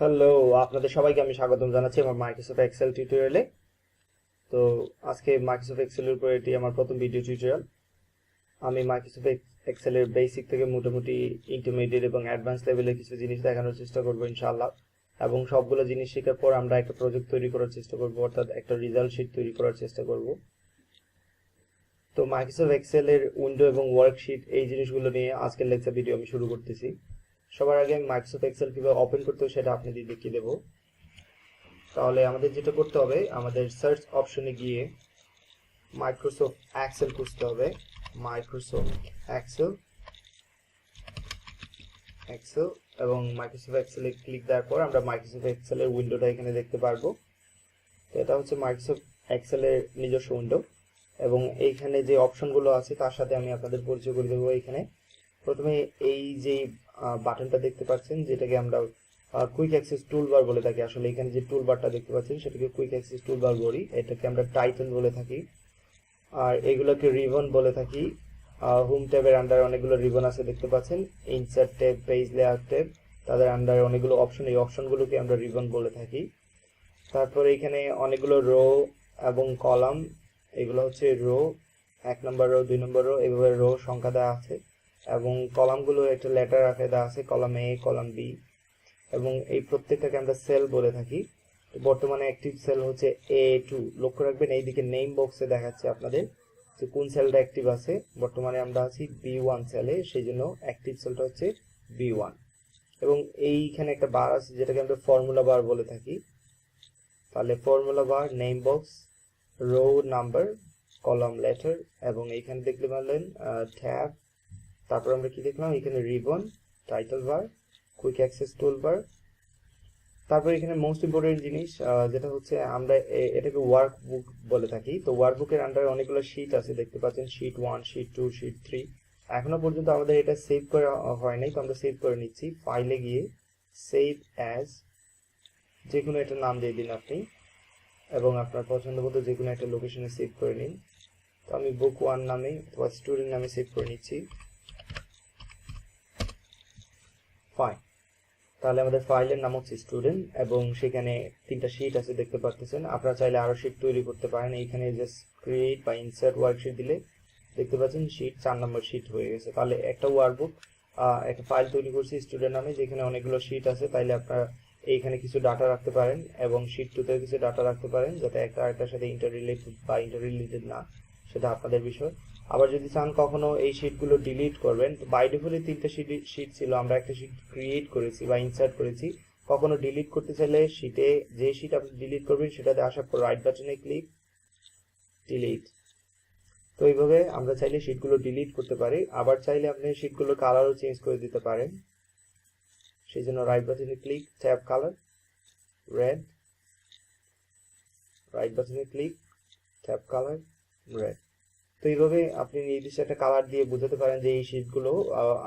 Hello আপনাদের সবাইকে আমি স্বাগতম জানাচ্ছি আমার মাইক্রোসফট এক্সেল টিউটোরিয়ালে তো আজকে মাইক্রোসফট এক্সেলের উপর এটি আমার প্রথম ভিডিও টিউটোরিয়াল আমি মাইক্রোসফট এক্সেলের বেসিক থেকে মোটামুটি ইন্টারমিডিয়েট এবং অ্যাডভান্স লেভেলের কিছু জিনিস দেখানোর চেষ্টা করব ইনশাআল্লাহ। এবং সবগুলো জিনিস শেখার পর আমরা একটা প্রজেক্ট তৈরি করার চেষ্টা করব, অর্থাৎ একটা রেজাল্ট শিট তৈরি করার চেষ্টা করব। তো মাইক্রোসফট এক্সেলের উইন্ডো এবং ওয়ার্কশিট এই জিনিসগুলো নিয়ে আজকের লেকচার ভিডিও আমি শুরু করতেছি। সবার আগে আমি মাইক্রোসফট এক্সেল কীভাবে ওপেন করতে হবে সেটা আপনাদের দেখিয়ে দেবো। তাহলে আমাদের যেটা করতে হবে, আমাদের সার্চ অপশনে গিয়ে মাইক্রোসফট এক্সেল খুঁজতে হবে। মাইক্রোসফট এক্সেল এক্সেল এবং মাইক্রোসফট এক্সেলে ক্লিক দেওয়ার পর আমরা মাইক্রোসফট এক্সেলের উইন্ডোটা এখানে দেখতে পারব। তো এটা হচ্ছে মাইক্রোসফট এক্সেলের নিজস্ব উইন্ডো এবং এইখানে যে অপশনগুলো আছে তার সাথে আমি আপনাদের পরিচয় করে দেবো এখানে। প্রথমে এই যে বাটনটা দেখতে পাচ্ছেন, যেটাকে আমরা কুইক অ্যাক্সেস টুলবার বলে থাকি, আসলে এখানে যে টুলবারটা দেখতে পাচ্ছেন, সেটাকে কুইক অ্যাক্সেস টুলবার বলি, এটাকে আমরা টাইটেল বলে থাকি, আর এগুলোকে রিবন বলে থাকি হোম ট্যাবের আন্ডার অনেকগুলো রিবন আছে দেখতে পাচ্ছেন insert tab page layer tab তাদের আন্ডারে অনেকগুলো অপশন এই অপশনগুলোকে আমরা রিবন বলে থাকি। তারপরে এখানে অনেকগুলো রো এবং কলাম এগুলো হচ্ছে রো এক নম্বর রো দুই নম্বর রো এভাবে রো সংখ্যা দেওয়া আছে। এবং কলামগুলো একটা লেটার আকারে দেওয়া আছে কলাম এ কলাম বি এবং এই প্রত্যেকটাকে আমরা সেল বলে থাকি। বর্তমানে অ্যাক্টিভ সেল হচ্ছে এ টু লক্ষ্য রাখবেন, এইদিকে নেম বক্সে দেখাচ্ছে আপনাদের যে কোন সেলটা অ্যাক্টিভ আছে। বর্তমানে আমরা আছি বি ওয়ান সেলে সেই জন্য অ্যাক্টিভ সেলটা হচ্ছে বি ওয়ান এবং এইখানে একটা বার আছে, যেটাকে আমরা ফর্মুলা বার বলে থাকি। তাহলে formula bar name box row number column letter এবং এইখানে দেখতে পারলেন ট্যাব তারপর আমরা কি দেখলাম? এখানে ribbon title bar quick access tool bar তারপর এখানে মোস্ট ইম্পর্টেন্ট জিনিস যেটা হচ্ছে আমরা এটাকে ওয়ার্ক বুক বলে থাকি। তো ওয়ার্ক বুকের আন্ডারে অনেকগুলো শিট আছে, দেখতে পাচ্ছেন sheet one sheet two sheet three এখনও পর্যন্ত আমাদের এটা সেভ করা হয় নাই, তো আমরা সেভ করে নিচ্ছি। ফাইলে গিয়ে সেভ অ্যাজ যে কোনো একটা নাম দিয়ে দিন আপনি, এবং আপনার পছন্দ মতো যে কোনো একটা লোকেশনে সেভ করে নিন। তো আমি বুক ওয়ান নামে, অথবা স্টুডেন্ট নামে সেভ করে নিচ্ছি। ফাইন তাহলে আমাদের ফাইলের নাম হচ্ছে স্টুডেন্ট এবং সেখানে তিনটা শিট আছে, দেখতে পাচ্ছেন আপনারা চাইলে আরও শিট তৈরি করতে পারেন। এইখানে জাস্ট ক্রিয়েট বা ইনসার্ট ওয়ার্কশিট দিলে দেখতে পাচ্ছেন শিট চার নম্বর শিট হয়ে গেছে। তাহলে একটা ওয়ার্কবুক একটা ফাইল তৈরি করছি স্টুডেন্ট নামে, যেখানে অনেকগুলো শিট আছে। তাইলে আপনারা এইখানে কিছু ডাটা রাখতে পারেন এবং শিট টুতে কিছু ডাটা রাখতে পারেন, যাতে একটা আরেকটার সাথে ইন্টার রিলেটেড বা ইন্টার রিলেটেড না সেটা আপনাদের বিষয়। আবার যদি চান কখনো এই শিটগুলো ডিলিট করবেন, তো বাই ডিফল্টে তিনটা শিট শিট ছিল, আমরা একটা শিট ক্রিয়েট করেছি বা ইনসার্ট করেছি। কখনো ডিলিট করতে চাইলে শিটে যে শিট আপনি ডিলিট করবেন, সেটাতে আসার পর রাইট বাটনে ক্লিক ডিলিট তো এইভাবে আমরা চাইলে শিটগুলো ডিলিট করতে পারি। আবার চাইলে আপনি শিটগুলোর কালারও চেঞ্জ করে দিতে পারেন। সেই জন্য রাইট বাটনে click tab colour red right বাটনে ক্লিক ট্যাব কালার রেড তো এইভাবে আপনি নির্দিষ্ট একটা কালার দিয়ে বোঝাতে পারেন যে এই শিটগুলো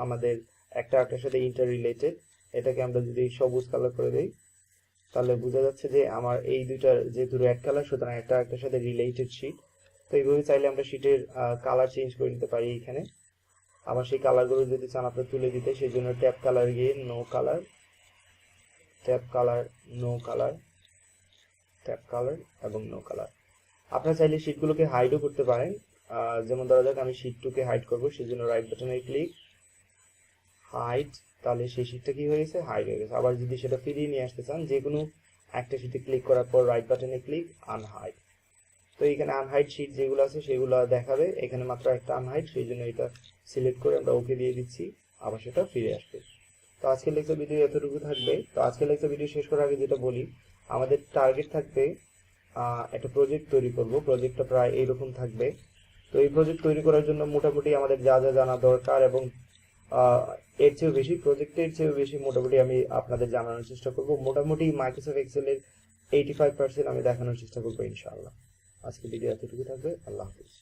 আমাদের একটা একটার সাথে ইন্টার রিলেটেড এটাকে আমরা যদি সবুজ কালার করে দিই, তাহলে বোঝা যাচ্ছে যে আমার এই দুইটার যেহেতু রেড কালার সুতরাং একটা একটার সাথে রিলেটেড শিট তো এইভাবে চাইলে আমরা শিটের কালার চেঞ্জ করে নিতে পারি এখানে। আবার সেই কালারগুলো যদি চান আপনি তুলে দিতে সেই জন্য ট্যাপ কালার গিয়ে no colour tab colour no colour tab colour এবং নো কালার আপনারা চাইলে শিটগুলোকে হাইডও করতে পারেন। যেমন ধরা যাক, আমি শিট টুকে হাইড করব সেই জন্য রাইট বাটনে ক্লিক হাইড তাহলে সেই শিটটা কি হয়ে গেছে? হাইড হয়ে গেছে। আবার যদি সেটা ফিরিয়ে নিয়ে আসতে চান, যে কোনো একটা শিটে ক্লিক করার পর রাইট বাটনে ক্লিক আনহাইড তো এখানে আনহাইড শিট যেগুলো আছে, সেগুলো দেখাবে। এখানে মাত্র একটা আনহাইড সেই জন্য এটা সিলেক্ট করে আমরা ওকে দিয়ে দিচ্ছি। আবার সেটা ফিরে আসবে। তো আজকের লেকচার ভিডিও এতটুকু থাকবে। তো আজকের লেকচার ভিডিও শেষ করার আগে যেটা বলি, আমাদের টার্গেট থাকবে একটা প্রজেক্ট তৈরি করব। প্রজেক্টটা প্রায় এইরকম থাকবে। তো এই প্রজেক্ট তৈরি করার জন্য মোটামুটি আমাদের যা যা জানা দরকার এবং এর চেয়েও বেশি প্রজেক্টের চেয়েও বেশি মোটামুটি আমি আপনাদের জানানোর চেষ্টা করব। মোটামুটি মাইক্রোসফট এক্সেলের এইটি ফাইভ পার্সেন্ট আমি দেখানোর চেষ্টা করব ইনশাআল্লাহ। আজকে ভিডিও এতটুকু থাকবে। আল্লাহ হাফিজ।